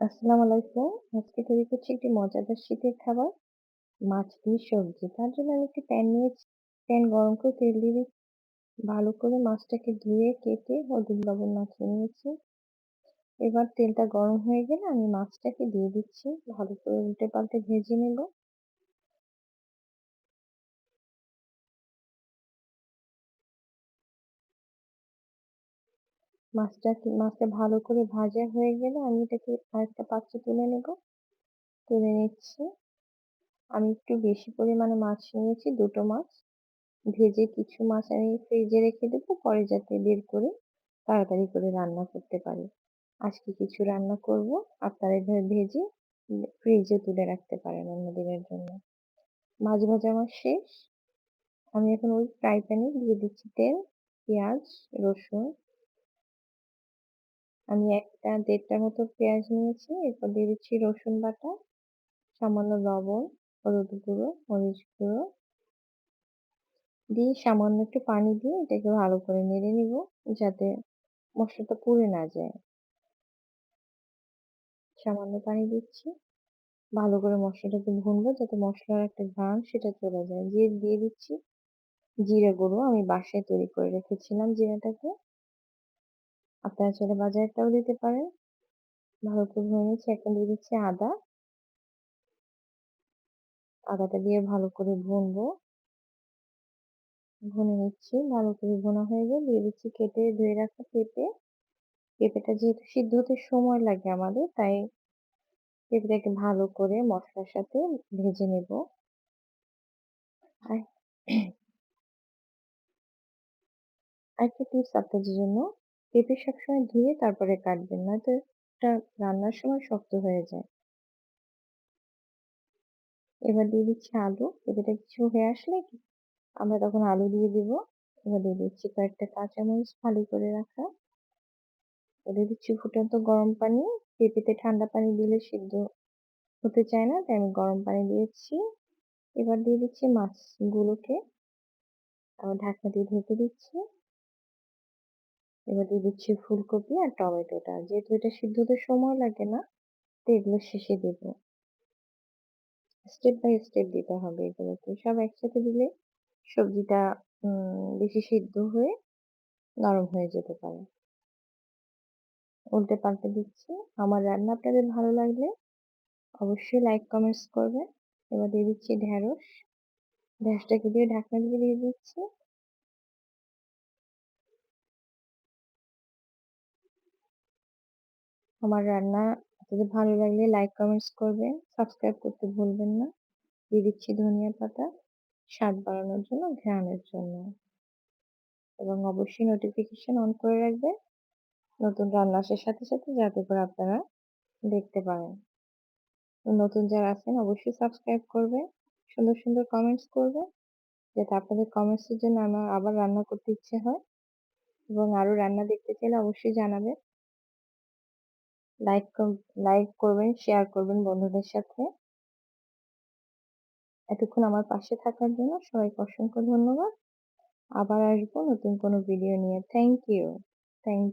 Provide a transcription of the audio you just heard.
আসসালামু আলাইকুম। আজকে তৈরি করছি একটি মজাদার শীতের খাবার, মাছ দিয়ে সবজি। তার জন্য আমি একটি প্যান নিয়েছি। প্যান গরম করে তেল দিয়ে। ভালো করে মাছটাকে ধুয়ে কেটে হলুদ লবণ মাখিয়ে নিয়েছি। এবার তেলটা গরম হয়ে গেলে আমি মাছটাকে দিয়ে দিচ্ছি। ভালো করে উল্টে পাল্টে ভেজে নেব। মাছটা মাছটা ভালো করে ভাজা হয়ে গেলে আমি এটাকে আরেকটা পাত্রে তুলে নেব। তুলে নিচ্ছি। আমি একটু বেশি পরিমাণে মাছ নিয়েছি, দুটো মাছ। ভেজে কিছু মাছ আমি ফ্রিজে রেখে দেবো, পরে যাতে বের করে তাড়াতাড়ি করে রান্না করতে পারি। আজকে কিছু রান্না করব, আপনারা এভাবে ভেজে ফ্রিজে তুলে রাখতে পারেন অন্যদিনের জন্য। মাছ ভাজা আমার শেষ। আমি এখন ওই ফ্রাই প্যানে দিয়ে দিচ্ছি তেল, পেঁয়াজ, রসুন। আমি একটা দেড়টার মতো পেঁয়াজ নিয়েছি। এরপর দিয়ে দিচ্ছি রসুন বাটা, সামান্য লবণ, হলুদ গুঁড়ো, মরিচ গুঁড়ো দিয়ে সামান্য একটু পানি দিয়ে এটাকে ভালো করে নেড়ে নিব যাতে মশলাটা পুড়ে না যায়। সামান্য পানি দিচ্ছি। ভালো করে মশলাটাকে ভুনবো যাতে মশলার একটা ঘ্রাণ সেটা চলে যায়। দিয়ে দিয়ে দিচ্ছি জিরে গুঁড়ো। আমি বাসায় তৈরি করে রেখেছিলাম জিরাটাকে। আপনারা চাইলে বাজারেরটাও দিতে পারেন। ভালো করে ভুনে নিচ্ছি। এখন দিয়ে দিচ্ছি আদা। আদাটা দিয়ে ভালো করে ভুনবো। ভুনে নিচ্ছি। ভালো করে ভুনা হয়ে গেলে দিয়ে দিচ্ছি কেটে ধুয়ে রাখা পেঁপে। পেঁপেটা যেহেতু সিদ্ধ হতে সময় লাগে আমাদের তাই পেঁপেটাকে ভালো করে মশলার সাথে ভেজে নেব। আর আরেকটা টিপস আপনাদের জন্য, পেঁপে সবসময় ধুয়ে তারপরে কাটবেন, নয়তো এটা রান্নার সময় শক্ত হয়ে যায়। এবার দিয়ে দিচ্ছি আলু। পেঁপেটা কিছু হয়ে আসলে আমরা তখন আলু দিয়ে দিব। এবার দিয়ে দিচ্ছি কয়েকটা কাঁচামরিচ ফালি করে রাখা। দিয়ে দিচ্ছি ফুটন্ত গরম পানি। পেঁপেতে ঠান্ডা পানি দিলে সিদ্ধ হতে চায় না, তাই আমি গরম পানি দিয়েছি। এবার দিয়ে দিচ্ছি মাছগুলোকে। আবার ঢাকনা দিয়ে ঢেকে দিচ্ছি। এবার দিয়ে দিচ্ছি ফুলকপি আর টমেটোটা। যেহেতু এটা সিদ্ধ হতে সময় লাগে না, তো এগুলো শেষে দেব। স্টেপ বাই স্টেপ দিতে হবে এগুলোকে। সব একসাথে দিলে সবজিটা বেশি সিদ্ধ হয়ে নরম হয়ে যেতে পারে। উল্টে পাল্টে দিচ্ছি। আমার রান্না আপনাদের ভালো লাগলে অবশ্যই লাইক কমেন্টস করবেন। এবার দিয়ে দিচ্ছি ঢেঁড়স। ঢেঁড়সটাকে দিয়ে ঢাকনা দিয়ে দিয়ে দিচ্ছি। আমার রান্না আপনাদের ভালো লাগলে লাইক কমেন্টস করবেন, সাবস্ক্রাইব করতে ভুলবেন না। দিয়ে দিচ্ছি ধনিয়া পাতা, স্বাদ বাড়ানোর জন্য, ঘ্রাণের জন্য। এবং অবশ্যই নোটিফিকেশন অন করে রাখবেন নতুন রান্না আসার সাথে সাথে যাতে করে আপনারা দেখতে পারেন। নতুন যারা আছেন অবশ্যই সাবস্ক্রাইব করবেন, সুন্দর সুন্দর কমেন্টস করবেন যাতে আপনাদের কমেন্টসের জন্য আমার আবার রান্না করতে ইচ্ছে হয় এবং আরও রান্না দেখতে চাইলে অবশ্যই জানাবেন। লাইক লাইক করবেন, শেয়ার করবেন বন্ধুদের সাথে। এতক্ষণ আমার পাশে থাকার জন্য সবাইকে অসংখ্য ধন্যবাদ। আবার আসব নতুন কোনো ভিডিও নিয়ে। Thank you. থ্যাংক